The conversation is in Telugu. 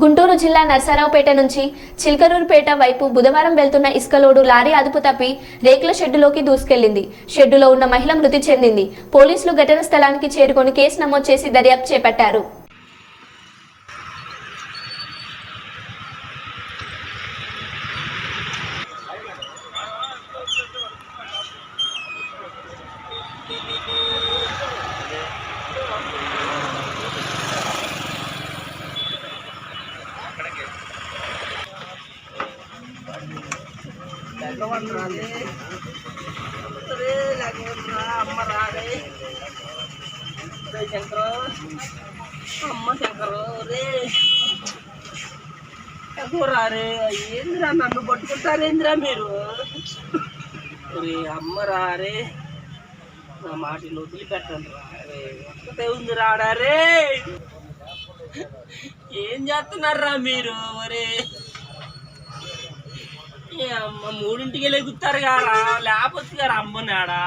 గుంటూరు జిల్లా నర్సారావుపేట నుంచి చిల్కరూరుపేట వైపు బుధవారం వెళ్తున్న ఇసుకలోడు లారీ అదుపు తప్పి రేకుల షెడ్డులోకి దూసుకెళ్ళింది షెడ్డులో ఉన్న మహిళ మృతి చెందింది. పోలీసులు ఘటన స్థలానికి చేరుకొని కేసు నమోదు చేసి దర్యాప్తు చేపట్టారు. అమ్మ శంకరు రే రారే ఏందిరా నన్ను పట్టుకుంటారేందిరా మీరు రే అమ్మ రే నా మాటలు వదిలిపెట్టండి రా రే ఒక్కతే ఉంది రాడారే ఏం చేస్తున్నారా మీరు? ఒరే మూడింటికి లెగుతారు కారా లేకపోతే గారా అమ్మ నాడా